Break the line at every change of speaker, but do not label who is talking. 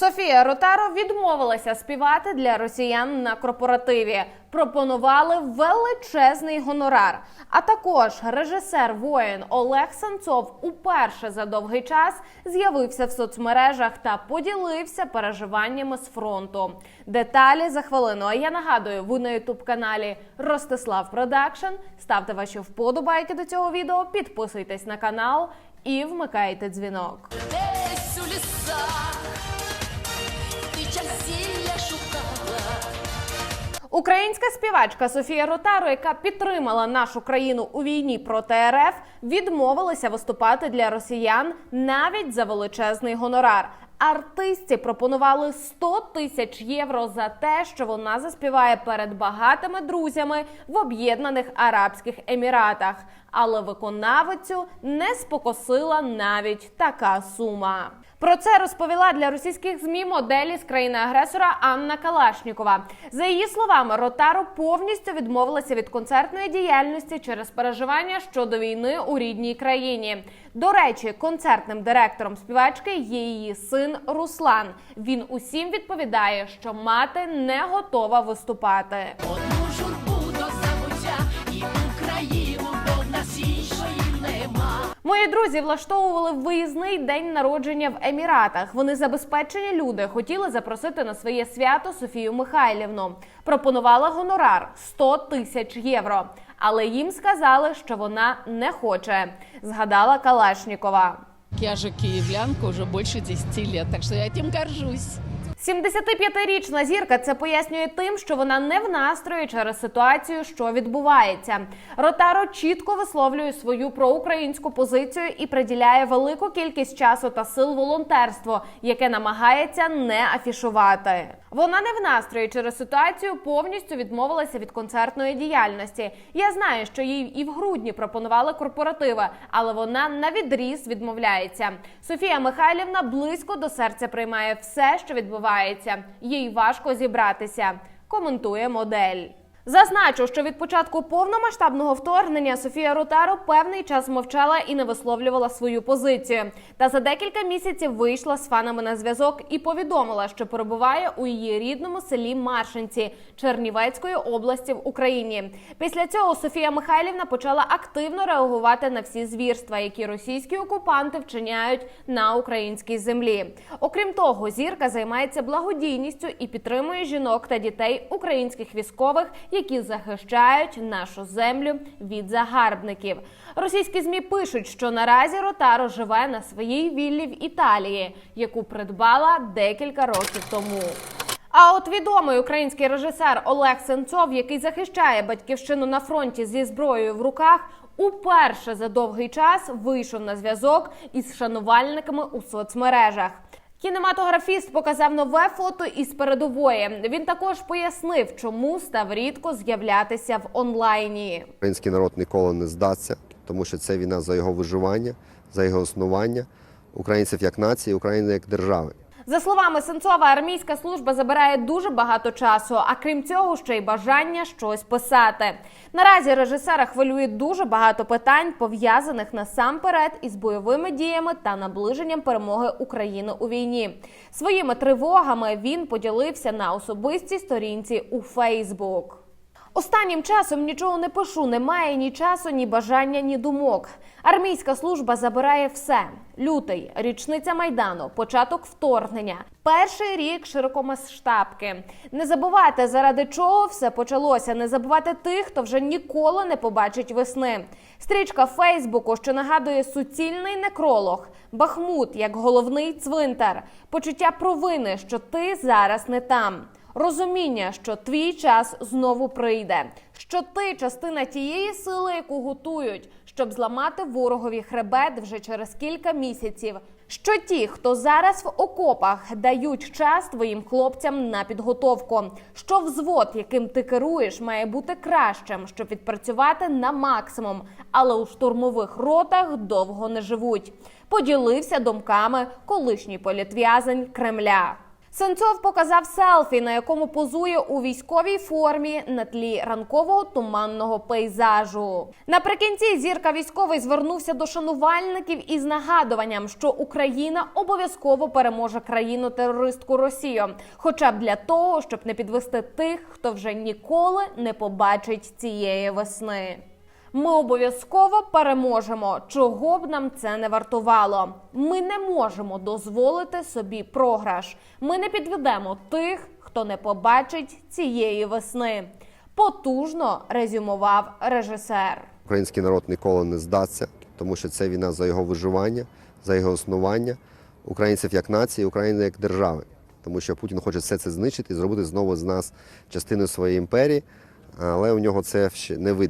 Софія Ротаро відмовилася співати для росіян на корпоративі. Пропонували величезний гонорар. А також режисер воїн Олег Санцов уперше за довгий час з'явився в соцмережах та поділився переживаннями з фронту. Деталі за хвилину. А я нагадую, ви на ютуб каналі Ростислав Продакшн. Ставте ваші вподобайки до цього відео, підписуйтесь на канал і вмикайте дзвінок. Українська співачка Софія Ротаро, яка підтримала нашу країну у війні проти РФ, відмовилася виступати для росіян навіть за величезний гонорар. Артисті пропонували 100 тисяч євро за те, що вона заспіває перед багатими друзями в Об'єднаних Арабських Еміратах. Але виконавицю не спокосила навіть така сума. Про це розповіла для російських змі моделі з країни-агресора Анна Калашнікова. За її словами, Ротаро повністю відмовилася від концертної діяльності через переживання щодо війни у рідній країні. До речі, концертним директором співачки є її син Руслан. Він усім відповідає, що мати не готова виступати. Мої друзі влаштовували виїзний день народження в Еміратах. Вони забезпечені люди хотіли запросити на своє свято Софію Михайлівну. Пропонувала гонорар 100 тисяч євро. Але їм сказали, що вона не хоче. Згадала Калашнікова.
Я же киевлянка уже больше 10 лет, так что я этим горжусь.
75-річна зірка це пояснює тим, що вона не в настрої через ситуацію, що відбувається. Ротаро чітко висловлює свою проукраїнську позицію і приділяє велику кількість часу та сил волонтерству, яке намагається не афішувати. Вона не в настрої через ситуацію повністю відмовилася від концертної діяльності. Я знаю, що їй і в грудні пропонували корпоративи, але вона на відріз відмовляється. Софія Михайлівна близько до серця приймає все, що відбувається. Їй важко зібратися. Коментує модель. Зазначу, що від початку повномасштабного вторгнення Софія Ротаро певний час мовчала і не висловлювала свою позицію. Та за декілька місяців вийшла з фанами на зв'язок і повідомила, що перебуває у її рідному селі Маршинці Чернівецької області в Україні. Після цього Софія Михайлівна почала активно реагувати на всі звірства, які російські окупанти вчиняють на українській землі. Окрім того, зірка займається благодійністю і підтримує жінок та дітей українських військових, які захищають нашу землю від загарбників. Російські змі пишуть, що наразі Ротаро живе на своїй віллі в Італії, яку придбала декілька років тому. А от відомий український режисер Олег Сенцов, який захищає батьківщину на фронті зі зброєю в руках, уперше за довгий час вийшов на зв'язок із шанувальниками у соцмережах. Кінематографіст показав нове фото із передової. Він також пояснив, чому став рідко з'являтися в онлайні.
Український народ ніколи не здасться, тому що це війна за його виживання, за його існування, українців як нації, України як держави.
За словами Сенцова, армійська служба забирає дуже багато часу, а крім цього, ще й бажання щось писати. Наразі режисера хвилює дуже багато питань, пов'язаних насамперед із бойовими діями та наближенням перемоги України у війні. Своїми тривогами він поділився на особистій сторінці у Фейсбук. Останнім часом нічого не пишу, немає ні часу, ні бажання, ні думок. Армійська служба забирає все: лютий, річниця майдану, початок вторгнення, перший рік широкомасштабки. Не забувайте, заради чого все почалося. Не забувайте тих, хто вже ніколи не побачить весни. Стрічка Фейсбуку, що нагадує суцільний некролог, Бахмут як головний цвинтар, почуття провини, що ти зараз не там. Розуміння, що твій час знову прийде, що ти частина тієї сили, яку готують, щоб зламати ворогові хребет вже через кілька місяців. Що ті, хто зараз в окопах дають час твоїм хлопцям на підготовку, що взвод, яким ти керуєш, має бути кращим, щоб відпрацювати на максимум, але у штурмових ротах довго не живуть. Поділився думками колишній політв'язень Кремля. Сенцов показав селфі, на якому позує у військовій формі на тлі ранкового туманного пейзажу. Наприкінці зірка військовий звернувся до шанувальників із нагадуванням, що Україна обов'язково переможе країну терористку Росію, хоча б для того, щоб не підвести тих, хто вже ніколи не побачить цієї весни. Ми обов'язково переможемо, чого б нам це не вартувало. Ми не можемо дозволити собі програш. Ми не підведемо тих, хто не побачить цієї весни. Потужно резюмував режисер.
Український народ ніколи не здасться, тому що це війна за його виживання, за його існування, українців як нації, України як держави. Тому що Путін хоче все це знищити і зробити знову з нас частиною своєї імперії, але у нього це ще не вийде.